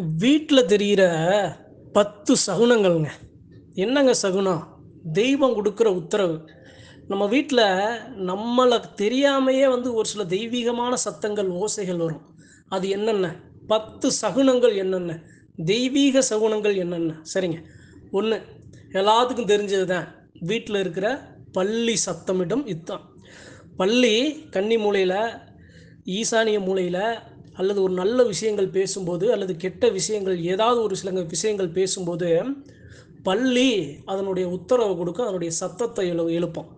வீட்டில் தெரிகிற பத்து சகுனங்கள்ங்க. என்னங்க சகுனம்? தெய்வம் கொடுக்குற உத்தரவு. நம்ம வீட்டில் நம்மளை தெரியாமையே வந்து ஒரு சில தெய்வீகமான சத்தங்கள் ஓசைகள் வரும். அது என்னென்ன? பத்து சகுனங்கள் என்னென்ன? தெய்வீக சகுனங்கள் என்னென்ன? சரிங்க. ஒன்று எல்லாத்துக்கும் தெரிஞ்சது தான் வீட்டில் இருக்கிற பள்ளி சத்தமிடும் இத்தான். பள்ளி கன்னி மூலையில் ஈசானிய மூலையில் அல்லது ஒரு நல்ல விஷயங்கள் பேசும்போது அல்லது கெட்ட விஷயங்கள் ஏதாவது ஒரு சில விஷயங்கள் பேசும்போது பள்ளி அதனுடைய உத்தரவை கொடுக்கும் அதனுடைய சத்தத்தை எழு எழுப்போம்.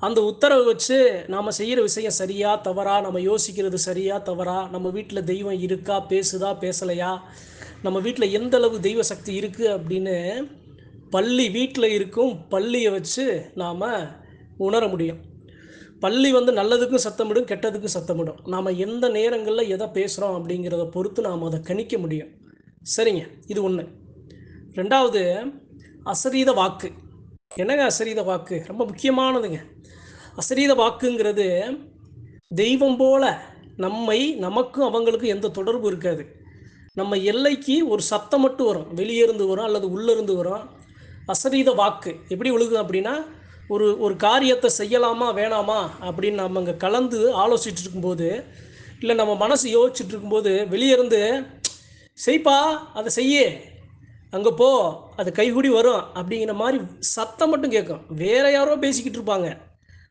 அந்த உத்தரவை வச்சு நாம் செய்கிற விஷயம் சரியா தவறா நம்ம யோசிக்கிறது சரியா தவறா நம்ம வீட்டில் தெய்வம் இருக்கா பேசுதா பேசலையா நம்ம வீட்டில் எந்த அளவு தெய்வ சக்தி இருக்குது அப்படின்னு பள்ளி வீட்டில் இருக்கும் பள்ளியை வச்சு நாம் உணர முடியும். பள்ளி வந்து நல்லதுக்கும் சத்தமிடும் கெட்டதுக்கும் சத்தமிடும். நாம் எந்த நேரங்களில் எதை பேசுகிறோம் அப்படிங்கிறத பொறுத்து நாம் அதை கணிக்க முடியும். சரிங்க இது ஒன்று ரெண்டாவது அசரீத வாக்கு. என்னங்க அசரீத வாக்கு? ரொம்ப முக்கியமானதுங்க. அசரீத வாக்குங்கிறது தெய்வம் போல நம்மை நமக்கும் அவங்களுக்கும் எந்த தொடர்பு இருக்காது. நம்ம எல்லைக்கு ஒரு சத்தம் மட்டும் வரும். வெளியே இருந்து வரும் அல்லது உள்ளே இருந்து வரும். அசரீத வாக்கு. எப்படி ஒழுகும் அப்படின்னா ஒரு ஒரு காரியத்தை செய்யலாமா வேணாமா அப்படின்னு நம்ம அங்கே கலந்து ஆலோசிச்சுட்டு இருக்கும்போது இல்லை நம்ம மனசு யோசிச்சுட்டு இருக்கும்போது வெளியே இருந்து செய்ப்பா அதை செய்ய அங்கே போ அது கைகூடி வரும் அப்படிங்கிற மாதிரி சத்தம் மட்டும் கேட்கும். வேற யாரோ பேசிக்கிட்டு இருப்பாங்க.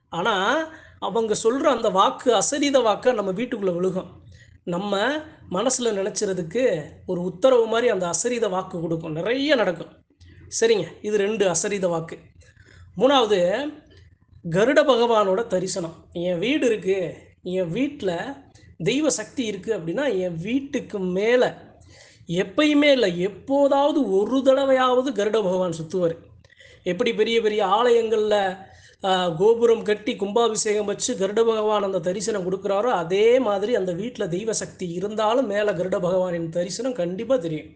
ஆனால் அவங்க சொல்கிற அந்த வாக்கு அசரீத வாக்கை நம்ம வீட்டுக்குள்ளே விழுகும். நம்ம மனசில் நினச்சிறதுக்கு ஒரு உத்தரவு மாதிரி அந்த அசரீத வாக்கு கொடுக்கும். நிறைய நடக்கும். சரிங்க இது ரெண்டு அசரீத வாக்கு. மூணாவது கருட பகவானோட தரிசனம். என் வீடு இருக்குது என் வீட்டில் தெய்வ சக்தி இருக்குது அப்படின்னா என் வீட்டுக்கு மேலே எப்பயுமே இல்லை எப்போதாவது ஒரு தடவையாவது கருட பகவான் சுற்றுவார் எப்படி பெரிய பெரிய ஆலயங்களில் கோபுரம் கட்டி கும்பாபிஷேகம் வச்சு கருட பகவான் அந்த தரிசனம் கொடுக்குறாரோ அதே மாதிரி அந்த வீட்டில் தெய்வ சக்தி இருந்தாலும் மேலே கருட பகவானின் தரிசனம் கண்டிப்பாக தெரியும்.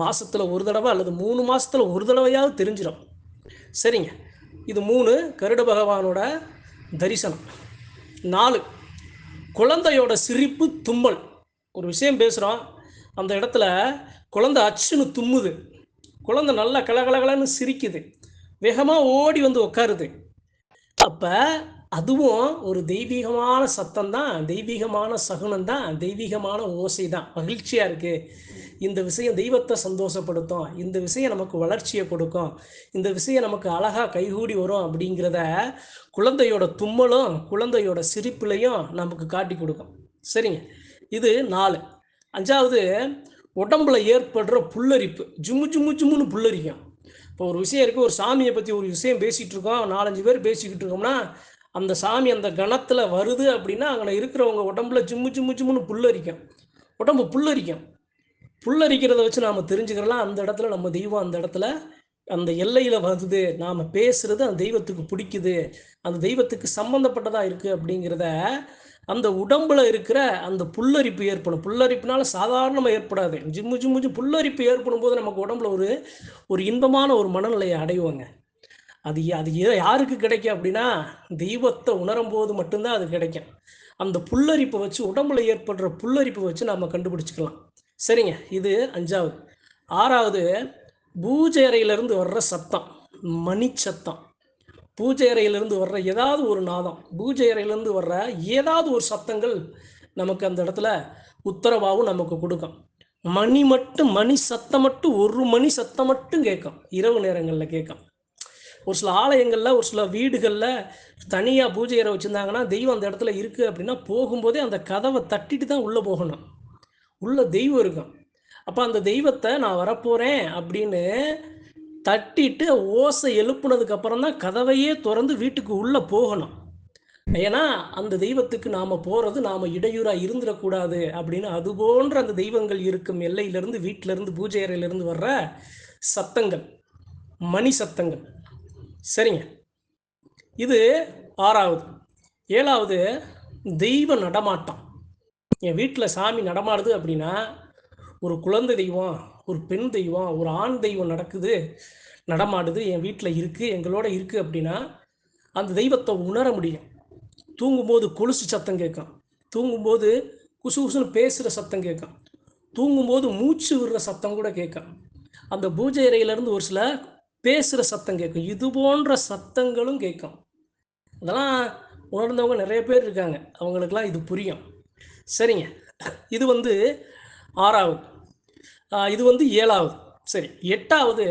மாதத்தில் ஒரு தடவை அல்லது மூணு மாதத்தில் ஒரு தடவையாவது தெரிஞ்சிடும் சரிங்க. இது மூணு கருட பகவானோட தரிசனம். நாலு குழந்தையோட சிரிப்பு தும்மல். ஒரு விஷயம் பேசுகிறோம் அந்த இடத்துல குழந்தை அச்சுன்னு தும்முது. குழந்தை நல்லா கலகலகலன்னு சிரிக்குது. வேகமாக ஓடி வந்து உட்காருது அப்போ அதுவும் ஒரு தெய்வீகமான சத்தம் தான் தெய்வீகமான சகுனம் தான் தெய்வீகமான ஓசை தான் மகிழ்ச்சியாக இருக்குது இந்த விஷயம் தெய்வத்தை சந்தோஷப்படுத்தும். இந்த விஷயம் நமக்கு வளர்ச்சியை கொடுக்கும். இந்த விஷயம் நமக்கு அழகாக கைகூடி வரும் அப்படிங்கிறத குழந்தையோட தும்மலும் குழந்தையோட சிரிப்புலையும் நமக்கு காட்டி கொடுக்கும். சரிங்க? இது நாலு. அஞ்சாவது உடம்புல ஏற்படுற புல்லரிப்பு. ஜும்மு ஜும்மு ஜும்முன்னு புல்லரிக்கும். இப்போ ஒரு விஷயம் இருக்குது ஒரு சாமியை பற்றி ஒரு விஷயம் பேசிகிட்டு இருக்கோம். நாலஞ்சு பேர் பேசிக்கிட்டு இருக்கோம்னா அந்த சாமி அந்த கணத்தில் வருது அப்படின்னா அங்கே இருக்கிறவங்க உடம்புல ஜிம்மு ஜிம்மு ஜிம்முன்னு புல்லரிக்கும். உடம்பு புல்லரிக்கும். புல்லரிக்கிறத வச்சு நாம் தெரிஞ்சுக்கிறலாம். அந்த இடத்துல நம்ம தெய்வம் அந்த இடத்துல அந்த எல்லையில் வருது நாம் பேசுகிறது அந்த தெய்வத்துக்கு பிடிக்குது. அந்த தெய்வத்துக்கு சம்மந்தப்பட்டதாக இருக்குது அப்படிங்கிறத அந்த உடம்புல இருக்கிற அந்த புல்லரிப்பு ஏற்படும். புல்லரிப்புனால சாதாரணமாக ஏற்படாது. ஜிம்மு ஜிம்மு ஜிம் புல்லரிப்பு ஏற்படும் போது நமக்கு உடம்புல ஒரு ஒரு இன்பமான ஒரு மனநிலையை அடைவாங்க. அது அது யாருக்கு கிடைக்கும் அப்படின்னா தெய்வத்தை உணரும் போது மட்டும்தான் அது கிடைக்கும். அந்த புல்லரிப்பை வச்சு உடம்புல ஏற்படுற புல்லரிப்பை வச்சு நம்ம கண்டுபிடிச்சிக்கலாம். சரிங்க இது அஞ்சாவது. ஆறாவது பூஜை அறையிலேருந்து வர்ற சத்தம் மணி சத்தம் பூஜை அறையிலிருந்து வர்ற ஏதாவது ஒரு நாதம் பூஜை அறையிலேருந்து வர்ற ஏதாவது ஒரு சத்தங்கள் நமக்கு அந்த இடத்துல உத்தரவாகவும் நமக்கு கொடுக்கும். மணி மட்டும் மணி சத்தம் மட்டும் ஒரு மணி சத்தம் மட்டும் கேட்கும் இரவு நேரங்களில் கேட்கும். ஒரு சில ஆலயங்களில் ஒரு சில வீடுகளில் தனியாக பூஜை அறை வச்சுருந்தாங்கன்னா தெய்வம் அந்த இடத்துல இருக்குது அப்படின்னா போகும்போதே அந்த கதவை தட்டிட்டு தான் உள்ளே போகணும். உள்ள தெய்வம் இருக்கும் அப்போ அந்த தெய்வத்தை நான் வரப்போகிறேன் அப்படின்னு தட்டிட்டு ஓசை எழுப்புனதுக்கு அப்புறம் தான் கதவையே திறந்து வீட்டுக்கு உள்ளே போகணும். ஏன்னா அந்த தெய்வத்துக்கு நாம் போகிறது நாம் இடையூறாக இருந்துடக்கூடாது அப்படின்னு அது போன்ற அந்த தெய்வங்கள் இருக்கும் எல்லையிலேருந்து வீட்டிலேருந்து பூஜை அறையிலேருந்து வர்ற சத்தங்கள் மணி சத்தங்கள். சரிங்க. இது ஆறாவது. ஏழாவது தெய்வ நடமாட்டம். என் வீட்டில் சாமி நடமாடுது அப்படின்னா ஒரு குழந்தை தெய்வம் ஒரு பெண் தெய்வம் ஒரு ஆண் தெய்வம் நடக்குது நடமாடுது என் வீட்டில் இருக்குது எங்களோட இருக்குது அப்படின்னா அந்த தெய்வத்தை உணர முடியும். தூங்கும்போது கொலுசு சத்தம் கேட்கும். தூங்கும்போது குசு குசுன்னு பேசுகிற சத்தம் கேட்கும். தூங்கும்போது மூச்சு விடுற சத்தம் கூட கேட்கும். அந்த பூஜை அறையிலேருந்து ஒரு சில பேசுகிற சத்தம் கேட்கும். இது போன்ற சத்தங்களும் கேட்கும். அதெல்லாம் உணர்ந்தவங்க நிறைய பேர் இருக்காங்க. அவங்களுக்கெல்லாம் இது புரியும். சரிங்க. இது வந்து ஆறாவது. இது வந்து ஏழாவது. சரி எட்டாவது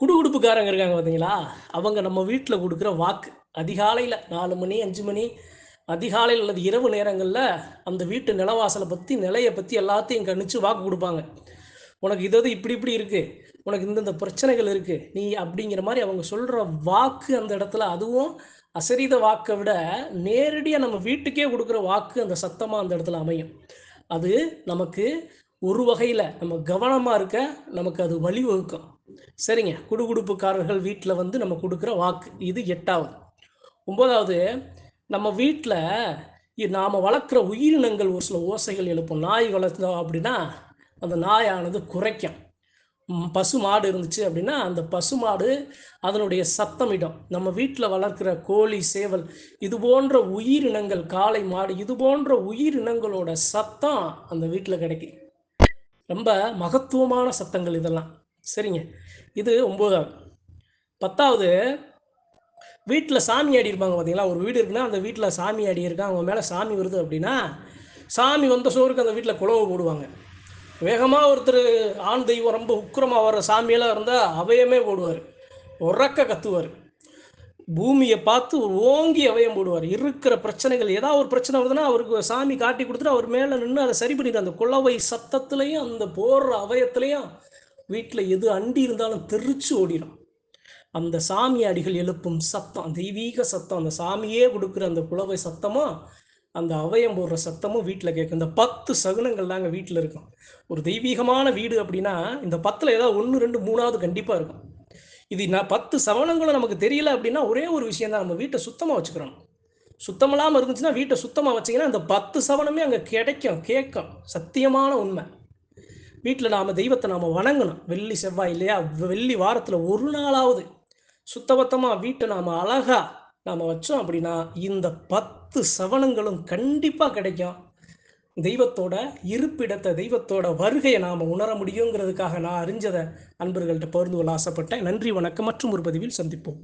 குடுகுடுப்புக்காரங்க இருக்காங்க பார்த்தீங்களா அவங்க நம்ம வீட்டில் கொடுக்குற வாக்கு. அதிகாலையில் நாலு மணி அஞ்சு மணி அதிகாலையில் அல்லது இரவு நேரங்களில் அந்த வீட்டு நிலவாசலை பற்றி நிலையை பற்றி எல்லாத்தையும் கணிச்சு வாக்கு கொடுப்பாங்க. உனக்கு இது இது இப்படி இப்படி இருக்குது உனக்கு இந்தந்த பிரச்சனைகள் இருக்குது நீ அப்படிங்கிற மாதிரி அவங்க சொல்கிற வாக்கு அந்த இடத்துல அதுவும் அசரீத வாக்கை விட நேரடியாக நம்ம வீட்டுக்கே கொடுக்குற வாக்கு அந்த சத்தமாக அந்த இடத்துல அமையும். அது நமக்கு ஒரு வகையில் நம்ம கவனமாக இருக்க நமக்கு அது வழிவகுக்கும். சரிங்க. குடுகுடுப்புக்காரர்கள் வீட்டில் வந்து நம்ம கொடுக்குற வாக்கு இது எட்டாவது. ஒம்பதாவது நம்ம வீட்டில் நாம் வளர்க்குற உயிரினங்கள் ஒரு சில ஓசைகள் எழுப்பும். நாய் வளர்த்தோம் அப்படின்னா அந்த நாயானது குறைக்கும். பசு மாடு இருந்துச்சு அப்படின்னா அந்த பசு மாடு அதனுடைய சத்தமிடம். நம்ம வீட்டில் வளர்க்குற கோழி சேவல் இது போன்ற உயிரினங்கள் காளை மாடு இது போன்ற உயிரினங்களோட சத்தம் அந்த வீட்டில் கிடைக்கும். ரொம்ப மகத்துவமான சத்தங்கள் இதெல்லாம். சரிங்க. இது ஒம்போதாவது. பத்தாவது வீட்டில் சாமி ஆடி இருப்பாங்க பார்த்தீங்களா ஒரு வீடு இருக்குன்னா அந்த வீட்டில் சாமி ஆடி இருக்கா அவங்க மேலே சாமி வருது அப்படின்னா சாமி வந்த சோறுக்கு அந்த வீட்டில் குழவு போடுவாங்க. வேகமாக ஒருத்தர் ஆண் தெய்வம் ரொம்ப உக்கிரமாக வர்ற சாமியெல்லாம் இருந்தால் அவயமே போடுவார். உறக்க கத்துவார். பூமியை பார்த்து ஓங்கி அவயம் போடுவார். இருக்கிற பிரச்சனைகள் ஏதாவது ஒரு பிரச்சனை வருதுன்னா அவருக்கு சாமி காட்டி கொடுத்துட்டு அவர் மேலே நின்று அதை சரி பண்ணிட்டு அந்த குளவை சத்தத்துலேயும் அந்த போடுற அவயத்துலேயும் வீட்டில் எது அண்டி இருந்தாலும் தெரிச்சு ஓடிடும். அந்த சாமி அடிகள் எழுப்பும் சத்தம் தெய்வீக சத்தம் அந்த சாமியே கொடுக்குற அந்த குளவை சத்தமாக அந்த அவயம் போடுற சத்தமும் வீட்டில் கேட்கும் இந்த பத்து சகுனங்கள் தாங்க வீட்டில் இருக்கும். ஒரு தெய்வீகமான வீடு அப்படின்னா இந்த பத்தில் ஏதாவது ஒன்று ரெண்டு மூணாவது கண்டிப்பாக இருக்கும். இது நான் பத்து சவனங்களும் நமக்கு தெரியல அப்படின்னா ஒரே ஒரு விஷயம் தான். நம்ம வீட்டை சுத்தமாக வச்சுக்கிறோம் சுத்தமில்லாமல் இருந்துச்சுன்னா வீட்டை சுத்தமாக வச்சிங்கன்னா அந்த பத்து சவனமே அங்கே கிடைக்கும் கேட்கும். சத்தியமான உண்மை. வீட்டில் நாம் தெய்வத்தை நாம் வணங்கணும். வெள்ளி செவ்வாய் இல்லையா? வெள்ளி வாரத்தில் ஒரு நாளாவது சுத்தபத்தமாக வீட்டை நாம் அழகா நாம் வச்சோம் அப்படின்னா இந்த பத்து சவனங்களும் கண்டிப்பாக கிடைக்கும். தெய்வத்தோட இருப்பிடத்தை தெய்வத்தோட வருகையை நாம் உணர முடியுங்கிறதுக்காக நான் அறிஞ்சதை அன்பர்கள்ட்ட பகிர்ந்து கொள்ள ஆசைப்பட்டேன். நன்றி வணக்கம் மற்றும் ஒரு பதிவில் சந்திப்போம்.